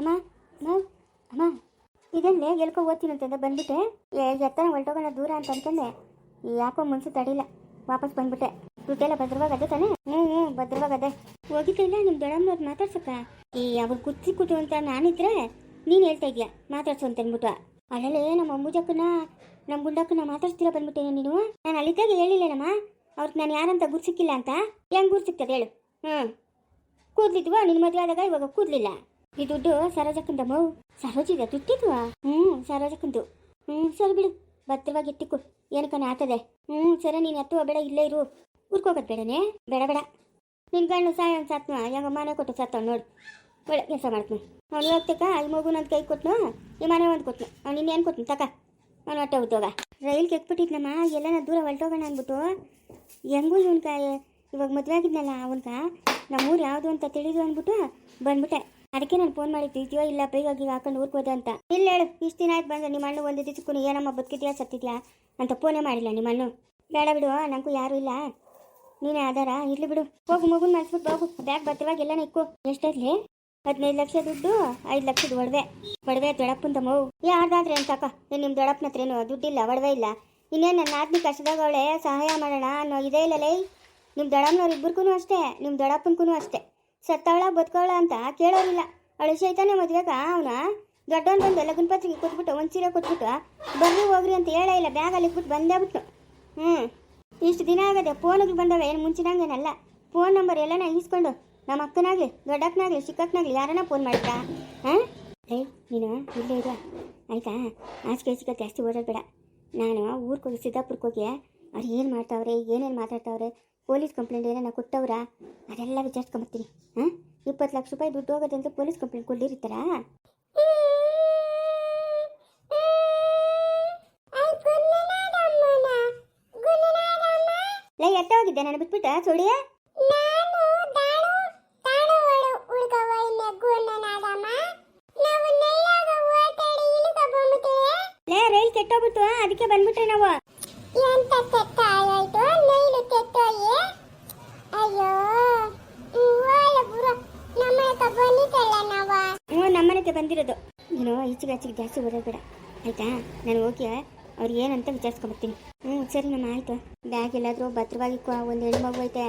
ಅಮ್ಮ ಅಮ್ಮ ಅಮ್ಮ. ಇದನ್ನೇ ಎಲ್ಕೋ ಓದ್ತೀನಿ ಅಂತಂದ ಬಂದ್ಬಿಟ್ಟೆ. ಏ, ಎತ್ತನ ಹೊರಟೋಗೋಣ ದೂರ ಅಂತ ಅಂತಂದೆ ಯಾಕೋ ಮುನ್ಸು ತಡಿಲ್ಲ. ವಾಪಸ್ ಬಂದ್ಬಿಟ್ಟೆ. ದುಡ್ಡೆಲ್ಲ ಭದ್ರವಾಗಿ ಅದೇ ತಾನೆ? ಹ್ಞೂ ಹ್ಞೂ ಭದ್ರವಾಗಿ ಅದೇ. ಹೋಗಿದ್ದಿಲ್ಲ ನಿಮ್ಮ ದೊಡ್ಡಮ್ಮನವ್ರು ಮಾತಾಡ್ಸಕ್ಕ? ಈ ಅವ್ರು ಕುತ್ತಿ ಕುತ್ತು ಅಂತ ನಾನಿದ್ರೆ ನೀನು ಹೇಳ್ತಾ ಇದೆಯಾ? ಮಾತಾಡ್ಸು ಅಂತ ಅಂದ್ಬಿಟ್ಟು ಅಲ್ಲೇ ನಮ್ಮ ಅಂಬುಜಕ್ಕನ ನಮ್ಮ ಗುಂಡಕ್ಕನ ಮಾತಾಡ್ತೀರಾ ಬಂದ್ಬಿಟ್ಟೇನೆ ನೀನು? ನಾನು ಅಲ್ಲಿದ್ದಾಗ ಹೇಳಿಲ್ಲೇನಮ್ಮ? ಅವ್ರಿಗೆ ನಾನು ಯಾರಂತ ಗುರ್ಸಿಕ್ಕಿಲ್ಲ ಅಂತ? ಹೆಂಗೆ ಗುರ್ಸಿಕ್ತದೆ ಹೇಳು? ಹ್ಞೂ ಕೂದಲಿದ್ವಾ? ನಿನ್ನ ಮದುವೆ ಆದಾಗ ಇವಾಗ ಕೂದ್ಲಿಲ್ಲ. ಈ ದುಡ್ಡು ಸರೋಜಕ್ಕಂದ ಮೌ ಸರೋಜಿದ ದುಡ್ಡಿದ್ವಾ ಹ್ಞೂ ಸರೋಜಕ್ಕಂದು. ಹ್ಞೂ ಸರಿ ಬಿಡು. ಭದ್ರವಾಗಿ ಎತ್ತಿಕ್ಕು ಏನಕ್ಕನ ಆತದೆ? ಹ್ಞೂ ಸರಿ, ನೀನು ಎತ್ತುವ ಬೇಡ, ಇಲ್ಲೇ ಇರು. ಉರ್ಕೋಗದ್ ಬೇಡನೆ? ಬೇಡ ಬೇಡ. ನಿನ್ ಗಂಡು ಸಾಯ ಸಾತ್ನ? ಯಾವ ಮನೆ ಕೊಟ್ಟು ಸತ್ತವ್ ನೋಡು. ಒಳ್ಳೆ ಕೆಲಸ ಮಾಡ್ತೀನಿ? ಅವ್ನು ಹೋಗ್ತಕ್ಕ ಈ ಮಗು ಕೈ ಕೊಟ್ನು? ಈ ಮನೆ ಒಂದು ಕೊಟ್ನು? ಅವ್ನು ಇನ್ನೇನು ಕೊಟ್ನು? ತಕ. ಅವ್ನು ಹೊಟ್ಟೆ ಉದ್ಯೋಗ ರೈಲ್ ಕೆಟ್ಬಿಟ್ಟಿದ್ನಮ್ಮ. ಎಲ್ಲ ದೂರ ಹೊಲ್ಟೋಗೋಣ ಅಂದ್ಬಿಟ್ಟು. ಹೆಂಗೂ ಇವನ್ಕ, ಇವಾಗ ಮದುವೆ ಆಗಿದ್ನಲ್ಲ ಅವನ್ಕ. ನಮ್ಮೂರು ಯಾವುದು ಅಂತ ತಿಳಿದು ಅಂದ್ಬಿಟ್ಟು ಬಂದ್ಬಿಟ್ಟೆ. ಅದಕ್ಕೆ ನಾನು ಫೋನ್ ಮಾಡಿದ್ದಿದ್ಯೋ ಇಲ್ಲ ಬೇಗಾಗಿ ಹಾಕೊಂಡು ಊರ್ಕೋದೆ ಅಂತ. ಇಲ್ಲ ಹೇಳು, ಇಷ್ಟು ದಿನ ಆಯ್ತು ಬಂದ್ರೆ ನಿಮ್ಮ ಅಣ್ಣ ಒಂದು ದಿವಸಕ್ಕೂ ಏನಮ್ಮ ಬದುಕಿದ್ಯಾ, ಸತ್ತಿದ್ಯಾ? ಅಂತ ಫೋನೇ ಮಾಡಿಲ್ಲ ನಿಮ್ಮ ಅಣ್ಣ. ಬೇಡ ಬಿಡು ನನಗೂ ಯಾರೂ ಇಲ್ಲ. ನೀನೇ ಆಧಾರ, ಇರ್ಲಿ ಬಿಡು. ಹೋಗು, ಮಗುನ ಮಾಡಿಸ್ಬಿಟ್ಟು ಹೋಗು. ಬ್ಯಾಗ್ ಭದ್ರವಾಗಿ ಎಲ್ಲ ಇಕ್ಕು. ಎಷ್ಟಾಗ್ಲಿ ಹದಿನೈದು ಲಕ್ಷ ದುಡ್ಡು, ಐದು ಲಕ್ಷದ ಒಡವೆ. ಒಡವೆ ದೊಡಪ್ಪಂತ ಮಗು. ಯಾರ್ದಾದ್ರೆ ಅಕ್ಕ ಏನ್ ನಿಮ್ಮ ದೊಡಪ್ಪನ ಹತ್ರ ಏನು ದುಡ್ಡಿಲ್ಲ, ಒಡವೆ ಇಲ್ಲ? ಇನ್ನೇನು ನನ್ನ ಆದ್ಮಿ ಕಷ್ಟದಾಗ ಅವಳೆ ಸಹಾಯ ಮಾಡೋಣ ಅನ್ನೋ ಇದೇ ಇಲ್ಲ ಲೈ ನಿಮ್ಮ ದೊಡ್ಡಮ್ಮನವ್ರು ಇಬ್ಬರಿಗೂ ಅಷ್ಟೇ ನಿಮ್ಮ ದೊಡಪ್ಪನಕ್ಕೂ ಅಷ್ಟೇ. ಸತ್ತವಳ ಬದುಕವಳ ಅಂತ ಕೇಳೋರಿಲ್ಲ. ಅವಳು ಶೈತಾನೆ ಮದ್ವೆಗ ಅವನ ದೊಡ್ಡವನ್ ಬಂದು ಲಗ್ನ ಪತ್ರಿಕೆ ಕೊಟ್ಬಿಟ್ಟು ಒಂದು ಸೀರೆ ಕೊಟ್ಬಿಟ್ಟು, ಬರ್ರಿ ಹೋಗ್ರಿ ಅಂತ ಹೇಳೇ ಇಲ್ಲ ಬ್ಯಾಗಲ್ಲಿ ಇಟ್ಬಿಟ್ಟು ಬಂದೇ ಬಿಟ್ಟು ಹ್ಞೂ ಇಷ್ಟು ದಿನ ಆಗದೆ ಫೋನಿಗೆ ಬಂದವ ಏನು ಮುಂಚಿನಂಗೇನಲ್ಲ. ಫೋನ್ ನಂಬರ್ ಎಲ್ಲನ ಈಸ್ಕೊಂಡು, ನಮ್ಮ ಅಕ್ಕನಾಗ್ಲಿ, ದೊಡ್ಡಕ್ಕನಾಗ್ಲಿ, ಚಿಕ್ಕಕ್ಕನಾಗ್ಲಿ ಯಾರನ್ನ ಫೋನ್ ಮಾಡ್ತಾ? ಹಾಂ? ಏಯ್ ನೀನು ಇಲ್ಲೇ ಇರು. ಆಯ್ತಾ? ಆಚೆ ಈಚೆಗೆ ಜಾಸ್ತಿ ಬೇಡ ನಾನು ಊರಿಗೆ ಹೋಗಿ ಸಿದ್ದಾಪುರಕ್ಕೆ ಹೋಗಿ ಅವ್ರು ಏನು ಮಾಡ್ತಾವ್ರೆ, ಏನೇನು ಮಾತಾಡ್ತಾವ್ರೆ, ಪೊಲೀಸ್ ಕಂಪ್ಲೇಂಟ್ ಏನೇನು ಕೊಟ್ಟವ್ರ? ಅದೆಲ್ಲ ವಿಚಾರಿಸ್ಕೊಂಬರ್ತೀನಿ. ಹಾಂ? ಇಪ್ಪತ್ತು ಲಕ್ಷ ರೂಪಾಯಿ ದುಡ್ಡು ಹೋಗೋದಂತ ಪೊಲೀಸ್ ಕಂಪ್ಲೇಂಟ್ ಕೊಡ್ಲಿರ್ತಾರ ಲೈ ಎತ್ತ ಹೋಗಿದ್ದೆ ನಾನು ಬಿಟ್ಬಿಟ್ಟ? ಸುಳಿಯ? ಲೇ, ರೈಲ್ ಕೆಟ್ಟೋಗ್ಬಿಟ್ಟು ಅದಕ್ಕೆ ಬಂದ್ಬಿಟ್ರೆ ನಾವು. ಎಂತ ಕೆಟ್ಟ ಆಯ್ತು ನೈಲು ಕೆಟ್ಟೋಗಿ ಅಯ್ಯೋ ಓಲ ಬುರ. ನಮ್ಮ ಬಂದಿದ್ದಲ್ಲ ನಾವ? ಹ್ಞೂ ನಮ್ಮನೆಗೆ ಬಂದಿರೋದು. ನೀನು ಈಚೆಗೆ ಆಚೆಗೆ ಜಾಸ್ತಿ ಬೇಡ ಆಯ್ತಾ? ನಾನು ಹೋಗಿ ಅವ್ರು ಏನಂತ ವಿಚಾರಿಸ್ಕೊಂಬರ್ತೀನಿ ಹ್ಞೂ, ಸರಿ, ನಮ್ಮ ಆಯ್ತು. ಬ್ಯಾಗ್ ಎಲ್ಲಾದರೂ ಭದ್ರವಾಗಿ ಒಂದು ಹೆಣ್ಣು ಮಗು ಐತೆ.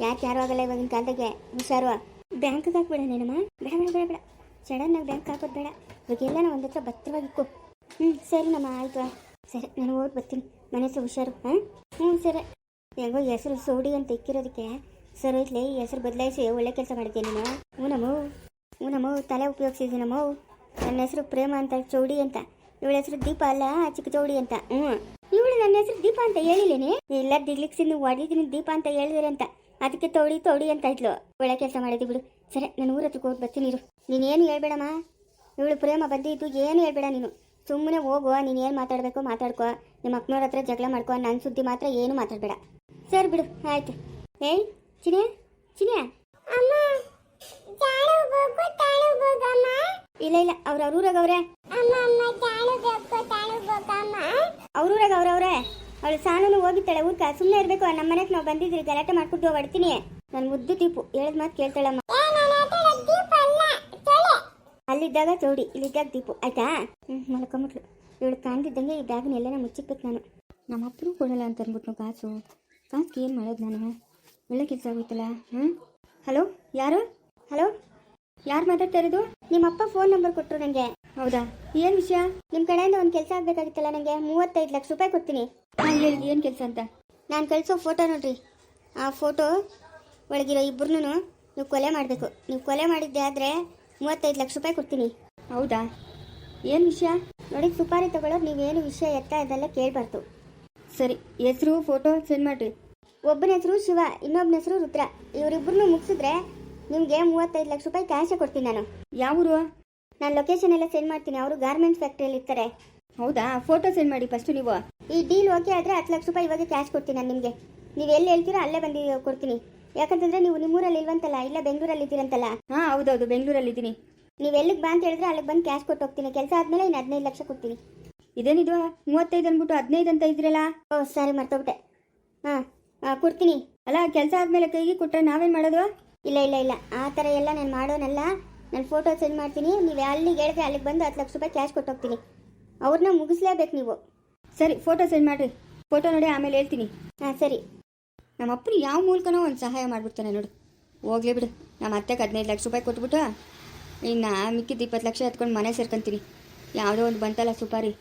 ಯಾಕೆ ಯಾರು ಆಗಲ್ಲ ಇವಾಗಿನ ಕಾಲದಾಗೆ? ಹುಷಾರು. ಬ್ಯಾಂಕ್ಗೆ ಹಾಕ್ಬೇಡ ನೀನಮ್ಮ ಬೇಡ ಬೇಡ ಬೇಡ ಬೇಡ. ಸಡನ್ನಾಗಿ ಬ್ಯಾಂಕ್ ಹಾಕೋದು ಬೇಡ. ಇವಾಗೆಲ್ಲ ನಾವು ಒಂದು ಹತ್ರ ಭದ್ರವಾಗಿ ಇಕ್ಕೋ. ಹ್ಞೂ, ಸರಿ, ನಮ್ಮ ಆಯ್ತು. ಸರಿ, ನಾನು ಹೋಗಿ ಬರ್ತೀನಿ. ಮನೆ ಹತ್ರ ಹುಷಾರು ಹಾಂ ಹ್ಞೂ ಸರ್. ಹೆಂಗೋ ಹೆಸರು ಸೋಡಿ ಅಂತ ಇಕ್ಕಿರೋದಕ್ಕೆ ಸರ್ ಇಲ್ಲಿ ಹೆಸರು ಬದಲಾಯಿಸಿ, ಒಳ್ಳೆ ಕೆಲಸ ಮಾಡಿದ್ದೆ ನೀನು? ಹ್ಞೂ ನಮ್ಮೋ ಹ್ಞೂ ತಲೆ ಉಪಯೋಗಿಸಿದ್ವಿ ನಮ್ಮೋ? ನನ್ನ ಹೆಸರು ಪ್ರೇಮ ಅಂತ, ಚೌಡಿ ಅಂತ. ಇವಳ ಹೆಸರು ದೀಪ ಅಲ್ಲ, ಚಿಕ್ಕ ಚೌಡಿ ಅಂತ. ಹ್ಞೂ ಇವಳು ನನ್ನ ಹೆಸರು ದೀಪ ಅಂತ ಹೇಳಿಲ್ಲೇನೆ? ಇಲ್ಲ ದಿಗ್ಲಿಕ್ಸಿ ನೀವು ಹೊಡಿದೀನಿ ದೀಪ ಅಂತ ಹೇಳಿದ್ರೆ ಅಂತ. ಅದಕ್ಕೆ ತೌಡಿ ತೌಡಿ ಅಂತ ಇದ್ಲು. ಒಳ್ಳೆ ಕೆಲಸ ಮಾಡಿದ್ವಿ ಬಿಡು. ಸರಿ, ನಾನು ಊರ ಹತ್ರಕ್ಕೆ ಹೋಗಿ ಬರ್ತೀನಿ ಇರು. ನೀನೇನು ಹೇಳ್ಬೇಡಮ್ಮ? ಇವಳು ಪ್ರೇಮ ಬಂದಿದ್ದು ಏನು ಹೇಳ್ಬೇಡ ನೀನು? ಸುಮ್ಮನೆ ಹೋಗು ನೀನು ಏನು ಮಾತಾಡಬೇಕು ಮಾತಾಡ್ಕೋ. ನಿಮ್ಮ ಅಕ್ಕನವ್ರ ಹತ್ರ ಜಗಳ ಮಾಡ್ಕೋ ನನ್ನ ಸುದ್ದಿ ಮಾತ್ರ ಏನು ಮಾತಾಡಬೇಡ. ಸರ್ ಬಿಡು ಆಯ್ತು. ಏಯ್ ಚಿನಿಯ ಚಿನಿಯ. ಇಲ್ಲ ಇಲ್ಲ ಅವ್ರ ಅವ್ರ ಊರಾಗ ಅವ್ರೆ. ಅವ್ರ ಊರಾಗ ಅವ್ರವ್ರೆ ಅವಳು ಸಾನನು ಹೋಗಿತ್ತಾಳೆ ಊರ್ಕ. ಸುಮ್ಮನೆ ಇರಬೇಕು ನಮ್ಮ ಮನೆಗೆ ನಾವು ಬಂದಿದ್ರಿ ಗಲಾಟೆ ಮಾಡ್ಕೊಂಡು ಹೊಡ್ತೀನಿ. ನನ್ನ ಮುದ್ದು ತೀಪು. ಹೇಳಿದ ಮಾತು ಕೇಳ್ತಾಳಮ್ಮ ಏ ನನ್ನ ಹತ್ರ ದೀಪ ಅಲ್ಲ ತೊಳೆ ಅಲ್ಲಿದ್ದಾಗ ಚೌಡಿ ಇಲ್ಲಿದ್ದಾಗ ದೀಪು, ಆಯ್ತಾ? ಹ್ಞೂ ಮಲ್ಕೊಂಬಿಟ್ಲು. ಇವಳು ಕಾಣ್ದಿದ್ದಂಗೆ ಈ ಬ್ಯಾಗ್ನ ಎಲ್ಲನ ಮುಚ್ಚಿಕ್ಬೇಕು ನಾನು. ನಮ್ಮ ಅಪ್ಪನು ಕೊಡಲ್ಲ ಅಂತ ಅಂದ್ಬಿಟ್ನು ಕಾಸು. ಕಾಸಿಗೆ ಏನು ಮಾಡೋದು ನಾನು? ಒಳ್ಳೆ ಕೆಲಸ ಆಗೋಯ್ತಲ್ಲ ಹ್ಞೂ ಹಲೋ, ಯಾರು? ಹಲೋ, ಯಾರು ಮಾತಾಡ್ತಾ ಇರೋದು? ನಿಮ್ಮ ಅಪ್ಪ ಫೋನ್ ನಂಬರ್ ಕೊಟ್ಟರು ನನಗೆ ಹೌದಾ? ಏನು ವಿಷಯ? ನಿಮ್ಮ ಕಡೆಯಿಂದ ಒಂದು ಕೆಲಸ ಆಗಬೇಕಾಗಿತ್ತಲ್ಲ ನನಗೆ ಮೂವತ್ತೈದು ಲಕ್ಷ ರೂಪಾಯಿ ಕೊಡ್ತೀನಿ. ಹಾಂ ಹೇಳಿ ಏನು ಕೆಲಸ ಅಂತ? ನಾನು ಕಳಿಸೋ ಫೋಟೋ ನೋಡ್ರಿ. ಆ ಫೋಟೋ ಒಳಗಿರೋ ಇಬ್ಬರನ್ನೂ ನೀವು ಕೊಲೆ ಮಾಡಬೇಕು. ನೀವು ಕೊಲೆ ಮಾಡಿದ್ದೆ ಆದರೆ ಮೂವತ್ತೈದು ಲಕ್ಷ ರೂಪಾಯಿ ಕೊಡ್ತೀನಿ. ಹೌದಾ? ಏನು ವಿಷಯ? ನೋಡಿ ಸುಪಾರಿ ತಗೊಳ್ಳೋರು ನೀವೇನು ವಿಷಯ ಎತ್ತ ಇದೆಲ್ಲ ಕೇಳಬಾರ್ದು. ಸರಿ ಹೆಸರು ಫೋಟೋ ಸೆಂಡ್ ಮಾಡಿರಿ. ಒಬ್ಬನ ಹೆಸರು ಶಿವ ಇನ್ನೊಬ್ಬನ ಹೆಸರು ರುದ್ರ. ಇವರಿಬ್ಬರನ್ನು ಮುಗಿಸಿದ್ರೆ ನಿಮಗೆ ಮೂವತ್ತೈದು ಲಕ್ಷ ರೂಪಾಯಿ ಕ್ಯಾಶೇ ಕೊಡ್ತೀನಿ ನಾನು. ಯಾವ ಊರು ನಾನು ಲೊಕೇಶನ್ ಎಲ್ಲ ಸೆಂಡ್ ಮಾಡ್ತೀನಿ. ಅವರು ಗಾರ್ಮೆಂಟ್ಸ್ ಫ್ಯಾಕ್ಟ್ರಿಯಲ್ಲಿ ಇರ್ತಾರೆ. ಹೌದಾ? ಫೋಟೋ ಸೆಂಡ್ ಮಾಡಿ ಫಸ್ಟ್ ನೀವು. ಈ ಡೀಲ್ ಓಕೆ ಆದರೆ ಹತ್ತು ಲಕ್ಷ ರೂಪಾಯಿ ಇವಾಗ ಕ್ಯಾಶ್ ಕೊಡ್ತೀನಿ ನಾನು ನಿಮಗೆ. ನೀವು ಎಲ್ಲಿ ಹೇಳ್ತೀರೋ ಅಲ್ಲೇ ಬಂದು ಕೊಡ್ತೀನಿ. ಯಾಕಂತಂದ್ರೆ ನೀವು ನಿಮ್ಮೂರಲ್ಲಿ ಇಲ್ವಂತಲ್ಲ ಇಲ್ಲ ಬೆಂಗಳೂರಲ್ಲಿ ಇದ್ದೀರಂತಲ್ಲ ಹಾ ಹೌದೌದು ಬೆಂಗಳೂರಲ್ಲಿ ಇದ್ದೀನಿ ನೀವು ಎಲ್ಲಿಗೆ ಬಾ ಅಂತ ಹೇಳಿದ್ರೆ ಅಲ್ಲಿಗೆ ಬಂದು ಕ್ಯಾಶ್ ಕೊಟ್ಟು ಹೋಗ್ತೀನಿ. ಕೆಲಸ ಆದಮೇಲೆ ಇನ್ನು ಹದಿನೈದು ಲಕ್ಷ ಕೊಡ್ತೀನಿ. ಇದೇನಿದು? ಮೂವತ್ತೈದು ಅಂದ್ಬಿಟ್ಟು ಹದಿನೈದು ಅಂತ ಇದ್ರಲ್ಲ? ಓ ಸರಿ ಮರ್ತೋಗ್ಬಿಟ್ಟೆ. ಹಾಂ ಕೊಡ್ತೀನಿ. ಅಲ್ಲ ಕೆಲಸ ಆದಮೇಲೆ ಕೈಗೆ ಕೊಟ್ಟರೆ ನಾವೇನು ಮಾಡೋದು? ಇಲ್ಲ ಇಲ್ಲ ಇಲ್ಲ. ಆ ಥರ ಎಲ್ಲ ನಾನು ಮಾಡೋನಲ್ಲ. ನಾನು ಫೋಟೋ ಸೆಂಡ್ ಮಾಡ್ತೀನಿ. ನೀವು ಅಲ್ಲಿಗೆ ಹೇಳಿದ್ರೆ ಅಲ್ಲಿಗೆ ಬಂದು ಹತ್ತು ಲಕ್ಷ ರೂಪಾಯಿ ಕ್ಯಾಶ್ ಕೊಟ್ಟು ಹೋಗ್ತೀನಿ. ಅವ್ರನ್ನ ಮುಗಿಸ್ಲೇಬೇಕು ನೀವು. ಸರಿ ಫೋಟೋ ಸೆಂಡ್ ಮಾಡಿರಿ. ಫೋಟೋ ನೋಡಿ ಆಮೇಲೆ ಹೇಳ್ತೀನಿ. ಹಾಂ ಸರಿ. ನಮ್ಮ ಅಪ್ಪನ ಯಾವ ಮೂಲಕನೋ ಒಂದು ಸಹಾಯ ಮಾಡಿಬಿಡ್ತಾನೆ ನೋಡು. ಹೋಗ್ಲಿ ಬಿಡು. ನಮ್ಮ ಅತ್ತೆಗೆ ಹದಿನೈದು ಲಕ್ಷ ರೂಪಾಯಿ ಕೊಟ್ಬಿಟ್ಟು, ಇನ್ನು ಮಿಕ್ಕಿದ್ದು ಇಪ್ಪತ್ತು ಲಕ್ಷ ಎತ್ಕೊಂಡು ಮನೆ ಸೇರ್ಕೊಂತೀನಿ. ಯಾವುದೋ ಒಂದು ಬಂತಲ್ಲ ಸುಪಾರಿ.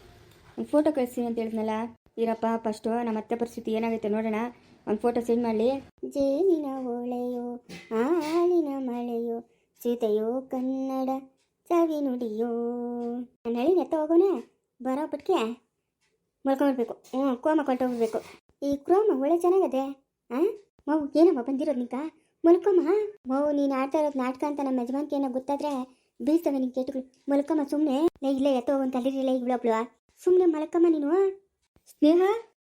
ಒಂದು ಫೋಟೋ ಕಳಿಸ್ತೀನಿ ಅಂತ ಹೇಳಿದ್ನಲ್ಲ? ಇರಪ್ಪ ಫಸ್ಟು ನಮ್ಮ ಅತ್ತೆ ಪರಿಸ್ಥಿತಿ ಏನಾಗುತ್ತೆ ನೋಡೋಣ. ಒಂದು ಫೋಟೋ ಸೆಂಡ್ ಮಾಡಲಿ. ಜೇನಿನ ಓಳೆಯೋ ಹಾಲಿನ ಮಳೆಯೋ, ಸೀತೆಯೋ, ಕನ್ನಡ ಸವಿ ನುಡಿಯೋ. ನಾನು ಹೇಳಿ ಎತ್ತ ಹೋಗೋಣ ಬರೋ ಪಟ್ಕೆ ಮಲ್ಕೊಂಡ್ಬಿಡ್ಬೇಕು ಹ್ಞೂ ಕೋಮ ಕೊಂಟೋಗ್ಬಿಡ್ಬೇಕು ಈ ಕ್ರೋಮ ಒಳ್ಳೆ ಚೆನ್ನಾಗದೆ ಹಾಂ ಮೌ, ಏನಮ್ಮ ಬಂದಿರೋದು ನಿಂಕ ಮಲ್ಕೊಮ್ಮ ಮಗು ನೀನು ಆಡ್ತಾ ಇರೋದು ನಾಟಕ ಅಂತ ನಮ್ಮ ಯಜಮಾನ್ ಏನೋ ಗೊತ್ತಾದ್ರೆ ಬೀಳ್ತವೆ ನಿನ್ ಕೇಟುಗಳು. ಮಲ್ಕಮ್ಮ ಸುಮ್ಮನೆ ಲೇ, ಇಲ್ಲೇ ಒಂದು ತಲೆ ಲೈ ಇವಳೊಬ್ಳು ಸುಮ್ಮನೆ ಮಲ್ಕಮ್ಮ ನೀನು. ಸ್ನೇಹ?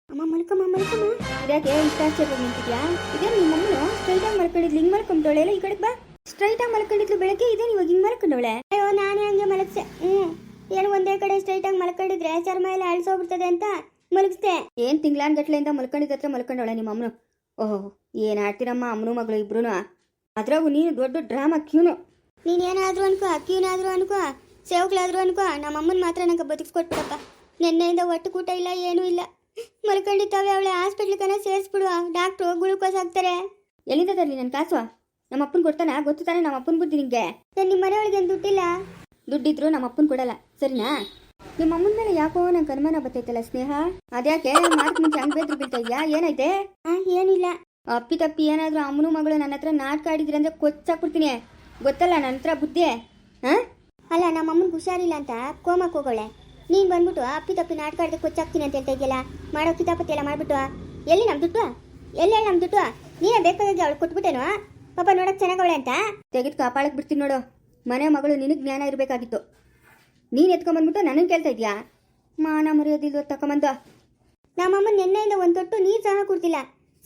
ಅಮ್ಮ, ಮಲ್ಕಮ್ಮ ಮಲ್ಕಮ್ಮ. ಇದ್ಯಾಕೆ ಇಷ್ಟಾಚರ್ಯ ನಿಂತಿದ್ಯಾ? ಇದೇ ನಿಮ್ಮ ಮಮ್ಮನು ಸ್ಟ್ರೈಟ್ ಆಗಿ ಮಲ್ಕೊಂಡಿದ್ಲು, ಹಿಂಗ್ ಮಲ್ಕೊಂಡೋಳೆ ಇಲ್ಲ ಈ ಕಡೆಗೆ ಬಾ. ಸ್ಟ್ರೈಟ್ ಆಗಿ ಮಲ್ಕೊಂಡಿದ್ಲು ಬೆಳಗ್ಗೆ, ಇದೆ ನೀವು ಹಿಂಗ್ ಮಲ್ಕೊಂಡೋಳೆ ಅಯ್ಯೋ, ನಾನೇ ಹಂಗೆ ಮಲಗ್ಸೆ ಹ್ಞೂ ಏನು ಒಂದೇ ಕಡೆ ಸ್ಟ್ರೈಟ್ ಆಗಿ ಮಲ್ಕೊಂಡಿದ್ರೆ ಚರ್ಮ ಎಲ್ಲ ಅಳಿಸೋಗ್ಬಿಡ್ತದೆ ಅಂತ ಮಲಗಿಸ್ದೆ ಏನು ತಿಂಗ್ಳಾನ್ ಗಟ್ಲೆಯಿಂದ ಮಲ್ಕೊಂಡಿದ್ದತ್ರ ಮಲ್ಕೊಂಡೋಳೆ ನಿಮ್ಮ ಅಮ್ಮನು ಓಹ್ ಏನು ಆಡ್ತೀರಮ್ಮ ಅಮ್ಮನ ಮಗಳು ಇಬ್ರು ಅದ್ರಾಗೂ ನೀನು ದೊಡ್ಡ ಡ್ರಾಮಾ ಕ್ಯೂನು. ನೀನೇನಾದರೂ ಅನ್ಕೋ ಕ್ಯೂನಾದ್ರೂ ಅನ್ಕೋ ಸೇವಕ್ಳಾದರೂ ಅನ್ಕೋ ನಮ್ಮ ಅಮ್ಮನ ಮಾತ್ರ ನಂಗೆ ಬದುಕಿಸ್ಕೊಟ್ಬಿಡಪ್ಪ. ನಿನ್ನೆಯಿಂದ ಒಟ್ಟು ಕೂಟ ಇಲ್ಲ ಏನೂ ಇಲ್ಲ. ಮಲ್ಕೊಂಡಿದ್ದಾವೆ ಅವಳೆ ಹಾಸ್ಪಿಟ್ಲ್ಗನ ಸೇರಿಸ್ಬಿಡುವ. ಡಾಕ್ಟ್ರು ಗ್ಲೂಕೋಸ್ ಹಾಕ್ತಾರೆ. ಎಲ್ಲಿಂದ ತರಲಿ ನನ್ನ ಕಾಸು? ನಮ್ಮ ಅಪ್ಪನ ಕೊಡ್ತಾನ? ಗೊತ್ತು ತಾನೆ ನಮ್ಮ ಅಪ್ಪನ ಬುದ್ಧಿ ನಿಂಗೆ? ನಿಮ್ಮ ಮನೆಯೊಳಗೆ ಏನು ದುಡ್ಡಿಲ್ಲ? ದುಡ್ಡಿದ್ರು ನಮ್ಮ ಅಪ್ಪನ ಕೊಡಲ್ಲ. ಸರಿನಾ? ನಿಮ್ಮ ಅಮ್ಮನ ಮೇಲೆ ಯಾಕೋ ನಂಗೆ ಅನುಮಾನ ಬರ್ತೈತಲ್ಲ ಸ್ನೇಹ? ಅದ್ಯಾಕೆ? ಮಾತು ಮುಂಚೆ ಹಂಗ್ ಬೇದ್ರು ಬೀಳ್ತಾ ಇದ್ಯಾ? ಏನೈತೆ? ಏನಿಲ್ಲ. ಅಪ್ಪಿ ತಪ್ಪಿ ಏನಾದ್ರೂ ಅಮ್ಮನು ಮಗಳು ನನ್ನ ಹತ್ರ ನಾಟಕ ಆಡಿದ್ರೆ ಅಂದ್ರೆ ಕೊಚ್ಚಾಕ್ಬಿಡ್ತೀನಿ. ಗೊತ್ತಲ್ಲ ನನ್ನ ಹತ್ರ ಬುದ್ಧಿ? ಹಾ? ಅಲ್ಲ ನಮ್ಮ ಅಮ್ಮನಿಗೆ ಹುಷಾರಿಲ್ಲ ಅಂತ ಕೋಮಕ್ಕೆ ಹೋಗೋಳೆ. ನೀನು ಬಂದ್ಬಿಟ್ಟು ಅಪ್ಪಿ ತಪ್ಪಿ ನಾಟಕ ಕಾಡಿದ್ರೆ ಕೊಚ್ಚಾಕ್ತೀನಿ ಅಂತ ಹೇಳ್ತಾ ಇದೆಯಲ್ಲ ಮಾಡೋ ಕಿತಾಪತಿ ಎಲ್ಲ ಮಾಡ್ಬಿಟ್ಟು. ಎಲ್ಲಿ ನಮ್ ದುಡ್ಡು? ಎಲ್ಲಿ ಹೇಳಿ ನಮ್ಮ ದುಡ್ಡು? ನೀನೇ ಬೇಕಾದಾಗ ಅವಳು ಕೊಟ್ಬಿಟ್ಟೇನು? ಪಾಪ ನೋಡಕ್ ಚೆನ್ನಾಗವಳೆ ಅಂತ? ತೆಗೆದು ಕಾಪಾಳಕ್ ಬಿಡ್ತೀನಿ ನೋಡು. ಮನೆ ಮಗಳು ನಿನಗೆ ಜ್ಞಾನ ಇರಬೇಕಾಗಿತ್ತು. ನೀನು ಎತ್ಕೊಂಬಂದ್ಬಿಟ್ಟು ನನಗೆ ಕೇಳ್ತಾ ಇದೀಯಾ? ಮಾನ ಮರೆಯೋದಿಲ್ವ ತಕೊಂಬಂದು ನಮ್ಮಮ್ಮ ನಿನ್ನೆಯಿಂದ ಒಂದು ತೊಟ್ಟು ನೀರು ಸಹ ಕೊಡ್ತಿಲ್ಲ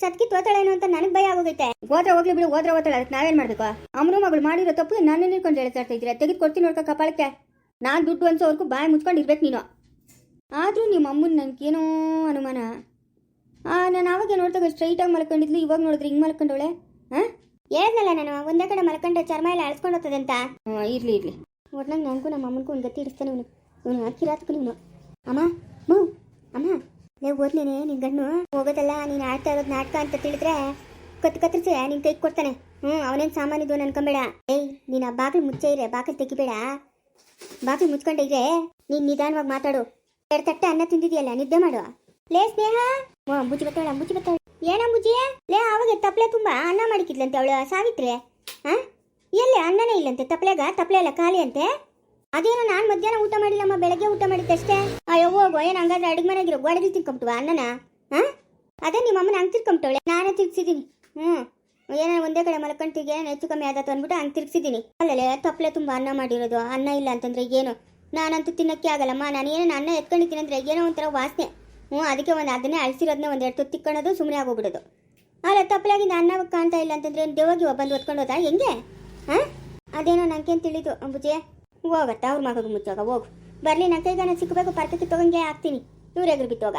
ಸತ್ಕಿ ತೋತಾಳೇನು ಅಂತ ನನಗೆ ಭಯ ಆಗೋಗೈತೆ. ಹೋದ್ರೆ ಹೋಗ್ಲಿ ಬಿಡು, ಹೋದ್ರೆ ಹೋಗ್ತಾಳೆ, ಅದಕ್ಕೆ ನಾವೇನ್ ಮಾಡ್ಬೇಕು? ಅಮ್ಮನು ಮಗಳು ಮಾಡಿರೋ ತಪ್ಪು ನನ್ನ ನಿಲ್ಕೊಂಡು ಹೇಳ್ತಾ ಇದ್ದೀರಾ? ತೆಗೆದು ಕೊಡ್ತೀನಿ ನೋಡ್ಕ ಕಪಾಳಕ್ಕೆ. ನಾನು ದುಡ್ಡು ಅನ್ಸೋವರೆಗೂ ಬಾಯಿ ಮುಚ್ಕೊಂಡು ಇರ್ಬೇಕು ನೀನು. ಆದರೂ ನಿಮ್ಮ ಅಮ್ಮನ ನನಗೇನೋ ಅನುಮಾನ. ಆ, ನಾನು ಆವಾಗ ಸ್ಟ್ರೈಟ್ ಸ್ಟ್ರೈಟಾಗಿ ಮಲ್ಕೊಂಡಿದ್ಲು, ಇವಾಗ ನೋಡಿದ್ರೆ ಹಿಂಗೆ ಮಲ್ಕೊಂಡವಳೆ. ಹಾಂ? ಹೇಳ್ದಲ್ಲ ನಾನು, ಒಂದೇ ಕಡೆ ಮಲ್ಕೊಂಡ್ರೆ ಚರ್ಮ ಎಲ್ಲ ಅಳಿಸ್ಕೊಂಡು ಹೋಗ್ತದೆ ಅಂತ. ಇರಲಿ ಇರಲಿ. ಒಟ್ನಾಗ ನನಗೂ ನಮ್ಮ ಅಮ್ಮನಿಗೂ ಒಂದು ಗತಿ ಇಡಿಸ್ತಾನೆ ಇವನು ಇವನು ಕಿರಾತ್ಕು ನೀನು ಅಮ್ಮ, ಮೂ, ಅಮ್ಮ. ನೀವು ಓದ್ಲೇನೆ ನಿನ್ನ ಗಣ್ಣು ಹೋಗೋದಲ್ಲ, ನೀನು ಆಡ್ತಾ ಇರೋದು ನಾಟಕ ಅಂತ ತಿಳಿದ್ರೆ ಕತ್ ಕತ್ತರಿಸಿ ನಿನ್ ಕೈ ಕೊಡ್ತಾನೆ. ಹ್ಞೂ ಅವನೇನು ಸಾಮಾನಿದ್ದು ಅನ್ಕೊಂಬೇಡ ಏಯ್, ನೀನು ಆ ಬಾಗಿಲು ಮುಚ್ಚೆ ಇರೆ ಬಾಗಿಲು ತೆಗಿಬೇಡ. ಬಾಗಿಲು ಮುಚ್ಕೊಂಡೆ ಇದ್ರೆ ನೀನು ನಿಧಾನವಾಗಿ ಮಾತಾಡು. ಎರಡು ತಟ್ಟೆ ಅನ್ನ ತಿಂದಿದ್ಯಲ್ಲ, ನಿದ್ದೆ ಮಾಡು. ಲೇ, ಸ್ನೇಹ. ಹ್ಞೂ ಬುಜ್ಜಿ ಬತ್ತಾಳ ಬುಜ್ಜಿ ಬತ್ತಾಳ ಏನ ಲೇ ಅವಾಗ ತಪ್ಪಲೆ ತುಂಬಾ ಅನ್ನ ಮಾಡಿಕಿದ್ಲಂತೆ ಅವಳು, ಸಾವಿತ್ರಿ. ಹಾ ಎಲ್ಲಿ ಅನ್ನನೇ ಇಲ್ಲಂತೆ ತಪ್ಪಲೆಗ ತಪ್ಪಲೆ ಅಲ್ಲ ಖಾಲಿ ಅಂತೆ? ಅದೇನೋ ನಾನು ಮಧ್ಯಾಹ್ನ ಊಟ ಮಾಡಿಲ್ಲಮ್ಮ, ಬೆಳಗ್ಗೆ ಊಟ ಮಾಡಿದ್ದೆ ಅಷ್ಟೇ ಅಯ್ಯೋ, ಹೋಗೋ, ಏನು ಹಂಗಾದ್ರೆ ಅಡುಗೆ ಮನೆಗಿರೋ ಗೋಡೆಗೆ ತಿನ್ಕೊಂಬಿಟ್ವ ಅನ್ನನ? ಹಾಂ? ಅದೇ ನಿಮ್ಮ ಅಮ್ಮನ ಹಂಗೆ ತಿರ್ಕೊಂಬಿಟ್ಟವಳೆ, ನಾನೇ ತಿರ್ಗಿಸಿದ್ದೀನಿ. ಹ್ಞೂ ಏನೋ ಒಂದೇ ಕಡೆ ಮಲ್ಕೊಂತಿಗೆ ಹೆಚ್ಚು ಕಮ್ಮಿ ಆದತ್ತು ಅಂದ್ಬಿಟ್ಟು ಹಂಗೆ ತಿರ್ಗಿಸಿದ್ದೀನಿ. ಅಲ್ಲೇ ತಪ್ಪಲೆ ತುಂಬ ಅನ್ನ ಮಾಡಿರೋದು, ಅನ್ನ ಇಲ್ಲ ಅಂತಂದ್ರೆ ಏನು? ನಾನಂತೂ ತಿನ್ನಕ್ಕೆ ಆಗಲ್ಲಮ್ಮ, ನಾನು ಏನೋ ಅನ್ನ ಎತ್ಕೊಂಡಿದ್ದೀನಿ ತಿನ್ನಂದ್ರೆ ಏನೋ ಒಂಥರ ವಾಸನೆ. ಹ್ಞೂ ಅದಕ್ಕೆ ಒಂದು ಅದನ್ನೇ ಅಳಿಸಿರೋದನ್ನೇ ಒಂದು ಎರಡು ತುತ್ತು ತಿಕ್ಕೊಳ್ಳೋದು ಸುಮ್ಮನೆ ಆಗೋಗ್ಬಿಡೋದು. ಅಲ್ಲ ತಪ್ಪಲಾಗಿಂದ ಅನ್ನ ಕಾಣ್ತಾ ಇಲ್ಲ ಅಂತಂದ್ರೆ ಏನು ದೇವಾಗಿ ಬಂದು ಹೊತ್ಕೊಂಡು ಹೋದ, ಹೆಂಗೆ? ಹಾಂ? ಅದೇನೋ ನಂಗೇನು ತಿಳಿದು, ಅಂಬುಜೆ? ಹೋಗತ್ತ ಅವ್ರ ಮಗಗೆ ಮುಚ್ಚೋಗ, ಹೋಗು. ಬರ್ಲಿ ನನ್ನ ಕೈಗಾನ ಸಿಕ್ಕಬೇಕು ಪರ್ಕಕ್ಕೆ ತಗೊಂಗೆ ಹಾಕ್ತೀನಿ ಇವ್ರೆಗ್ರು ಬಿತ್ತೋಗ.